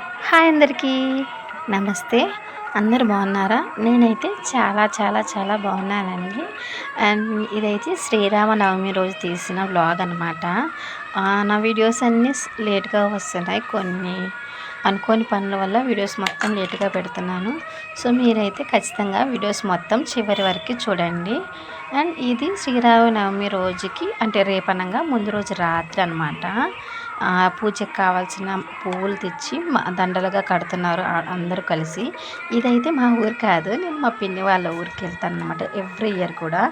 Hi అందరికీ. నమస్తే. అందరు బాగున్నారా? నేనైతే చాలా చాలా చాలా బాగున్నానండి. అండ్ ఇదైతే శ్రీరామనవమి రోజు తీసిన వ్లాగ్ అనమాట నా వీడియోస్ అన్నీ లేట్గా వస్తున్నాయి. కొన్ని అనుకోని పనుల వల్ల వీడియోస్ మొత్తం లేట్గా పెడుతున్నాను. సో మీరైతే ఖచ్చితంగా వీడియోస్ మొత్తం చివరి వరకు చూడండి. అండ్ ఇది శ్రీరామనవమి రోజుకి అంటే రేపనంగా ముందు రోజు రాత్రి అనమాట పూజకి కావాల్సిన పువ్వులు తెచ్చి దండలుగా కడుతున్నారు అందరూ కలిసి. ఇదైతే మా ఊరు కాదు నేను మా పిన్ని వాళ్ళ ఊరికి వెళ్తాను అనమాట ఎవ్రీ ఇయర్ కూడా.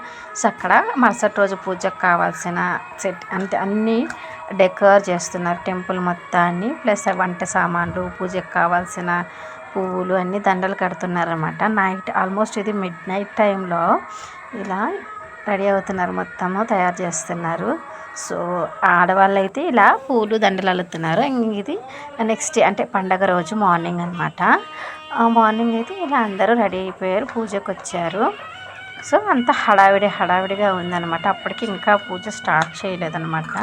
సో అక్కడ మరుసటి రోజు పూజకు కావాల్సిన సెట్ అంటే అన్నీ డెకర్ చేస్తున్నారు టెంపుల్ మొత్తాన్ని. ప్లస్ వంట సామాన్లు పూజకు కావాల్సిన పువ్వులు అన్నీ దండలు కడుతున్నారనమాట నైట్ ఆల్మోస్ట్ ఇది మిడ్ నైట్ టైంలో ఇలా రెడీ అవుతున్నారు మొత్తము తయారు చేస్తున్నారు. సో ఆడవాళ్ళు అయితే ఇలా పూలు దండలు అల్లుతున్నారు ఇది నెక్స్ట్ అంటే పండగ రోజు మార్నింగ్ అనమాట మార్నింగ్ అయితే ఇలా అందరూ రెడీ అయిపోయారు పూజకు వచ్చారు సో అంత హడావిడి హడావిడిగా ఉందన్నమాట. అప్పటికి ఇంకా పూజ స్టార్ట్ చేయలేదన్నమాట.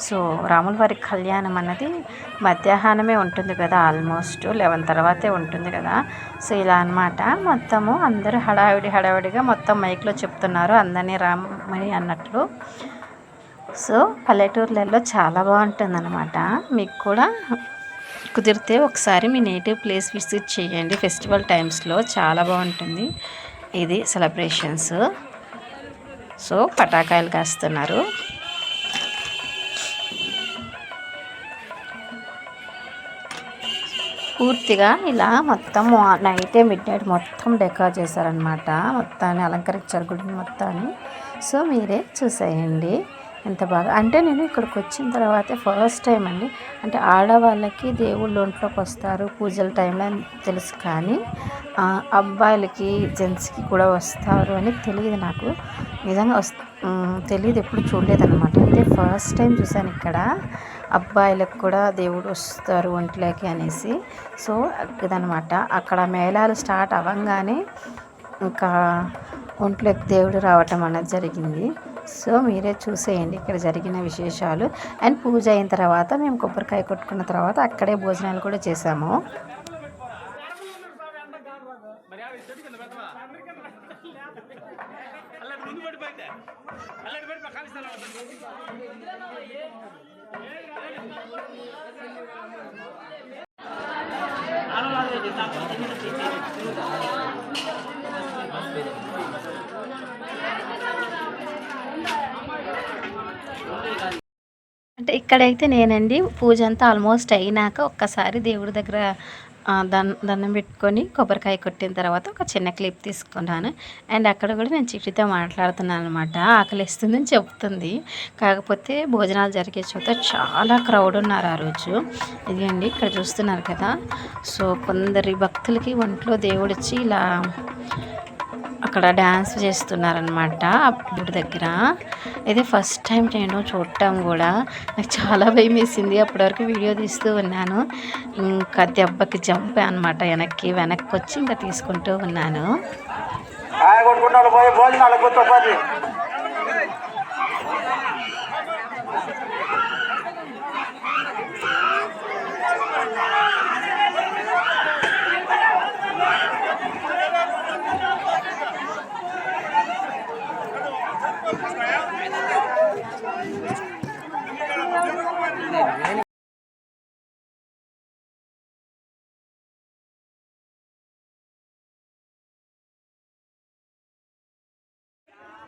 సో రాముల వారి కళ్యాణం అన్నది మధ్యాహ్నమే ఉంటుంది కదా ఆల్మోస్ట్ లెవెన్ తర్వాతే ఉంటుంది కదా. సో ఇలా అనమాట మొత్తము అందరూ హడావిడి హడావిడిగా మొత్తం మైక్లో చెప్తున్నారు అందరినీ రామని అన్నట్లు. సో పల్లెటూర్లలో చాలా బాగుంటుంది అనమాట మీకు కూడా కుదిరితే ఒకసారి మీ నేటివ్ ప్లేస్ విజిట్ చేయండి. ఫెస్టివల్ టైమ్స్లో చాలా బాగుంటుంది. ఇది సెలబ్రేషన్స్. సో పటాకాయలు కాస్తున్నారు. పూర్తిగా ఇలా మొత్తం నైటే మిడ్ నైట్ మొత్తం డెకర్ చేశారనమాట మొత్తాన్ని అలంకరించారు గుడిని మొత్తాన్ని. సో మీరే చూసేయండి. ఎంత బాగా అంటే నేను ఇక్కడికి వచ్చిన తర్వాత ఫస్ట్ టైం అండి. అంటే ఆడవాళ్ళకి దేవుళ్ళు ఒంట్లోకి వస్తారు పూజల టైంలో అని తెలుసు కానీ అబ్బాయిలకి జెంట్స్కి కూడా వస్తారు అని తెలియదు నాకు. నిజంగా వస్ తెలియదు ఎప్పుడు చూడలేదన్నమాట. అంటే ఫస్ట్ టైం చూశాను ఇక్కడ. అబ్బాయిలకు కూడా దేవుడు వస్తారు ఒంట్లోకి అనేసి. సో ఇదనమాట అక్కడ మేళాలు స్టార్ట్ అవ్వగానే ఇంకా ఒంట్లోకి దేవుడు రావటం అన్నది జరిగింది. సో మీరే చూసేయండి ఇక్కడ జరిగిన విశేషాలు. అండ్ పూజ అయిన తర్వాత మేము కొబ్బరికాయ కొట్టుకున్న తర్వాత అక్కడే భోజనాలు కూడా చేసాము. అంటే ఇక్కడైతే నేనండి పూజ అంతా ఆల్మోస్ట్ అయినాక ఒక్కసారి దేవుడి దగ్గర దన్ దండం పెట్టుకొని కొబ్బరికాయ కొట్టిన తర్వాత ఒక చిన్న క్లిప్ తీసుకున్నాను. అండ్ అక్కడ కూడా నేను చిట్టితో మాట్లాడుతున్నాను అనమాట ఆకలిస్తుందని చెప్తుంది. కాకపోతే భోజనాలు జరిగే చోట చాలా క్రౌడ్ ఉన్నారు ఆ రోజు. ఇదిగండి ఇక్కడ చూస్తున్నారు కదా. సో కొందరి భక్తులకి ఒంట్లో దేవుడిచ్చి ఇలా అక్కడ డ్యాన్స్ చేస్తున్నారనమాట గుడి దగ్గర. ఇది ఫస్ట్ టైం నేను చూడటం కూడా నాకు చాలా భయం వేసింది. అప్పటివరకు వీడియో తీస్తూ ఉన్నాను. ఇంకా దెబ్బకి జంప్ అనమాట వెనక్కి వెనక్కి వచ్చి ఇంకా తీసుకుంటూ ఉన్నాను.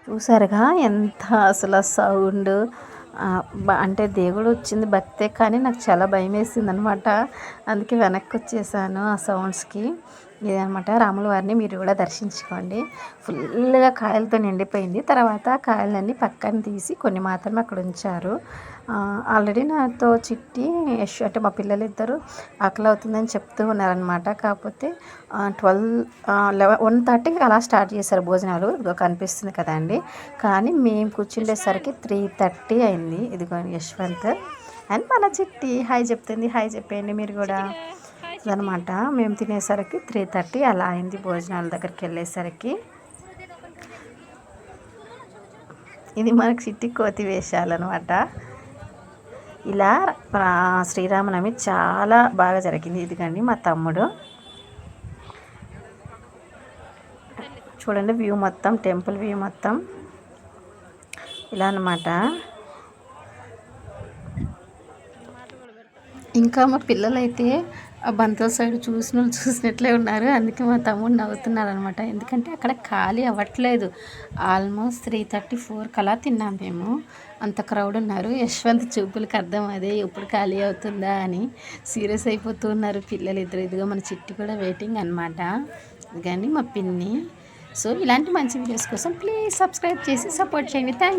చూసారుగా ఎంత అసలు సౌండ్. అంటే దేవుడు వచ్చింది భక్తే కానీ నాకు చాలా భయం వేసింది అనమాట అందుకే వెనక్కి వచ్చేసాను ఆ సౌండ్స్కి. ఇదనమాట రాముల వారిని మీరు కూడా దర్శించుకోండి. ఫుల్గా కాయలతో నిండిపోయింది. తర్వాత కాయలన్నీ పక్కన తీసి కొన్ని మాత్రమే అక్కడ ఉంచారు. ఆల్రెడీ నాతో చిట్టి యశ్ అంటే మా పిల్లలిద్దరూ ఆకలి అవుతుందని చెప్తూ ఉన్నారనమాట కాకపోతే ట్వెల్వ్ లెవెన్ వన్ థర్టీకి అలా స్టార్ట్ చేశారు భోజనాలు. ఇదిగో కనిపిస్తుంది కదండి కానీ మేము కూర్చుండేసరికి త్రీ థర్టీ అయింది. ఇదిగో యశ్వంత్ అండ్ మన చిట్టి. హాయ్ చెప్తుంది. హాయ్ చెప్పేయండి మీరు కూడా. అనమాట మేము తినేసరికి త్రీ థర్టీ అలా అయింది భోజనాల దగ్గరికి వెళ్ళేసరికి. ఇది మనకు చిట్టి కోతి వేషాలన్నమాట. ఇలా శ్రీరామనవమి చాలా బాగా జరిగింది. ఇదిగండి మా తమ్ముడు. చూడండి వ్యూ మొత్తం టెంపుల్ వ్యూ మొత్తం. ఇలా అనమాట ఇంకా మా పిల్లలైతే ఆ బంతుల సైడ్ చూసిన చూసినట్లే ఉన్నారు. అందుకే మా తమ్ముడు నవ్వుతున్నారు అనమాట ఎందుకంటే అక్కడ ఖాళీ అవ్వట్లేదు. ఆల్మోస్ట్ త్రీ థర్టీ ఫోర్కి కలా తిన్నాం మేము. అంత క్రౌడ్ ఉన్నారు. యశ్వంత్ చూపులకు అర్థం అదే ఎప్పుడు ఖాళీ అవుతుందా అని సీరియస్ అయిపోతూ ఉన్నారు. పిల్లలు ఇద్దరు ఇదిగో మన చిట్టి కూడా వెయిటింగ్ అనమాట కానీ మా పిన్ని. సో ఇలాంటి మంచి వీడియోస్ కోసం ప్లీజ్ సబ్స్క్రైబ్ చేసి సపోర్ట్ చేయండి. థ్యాంక్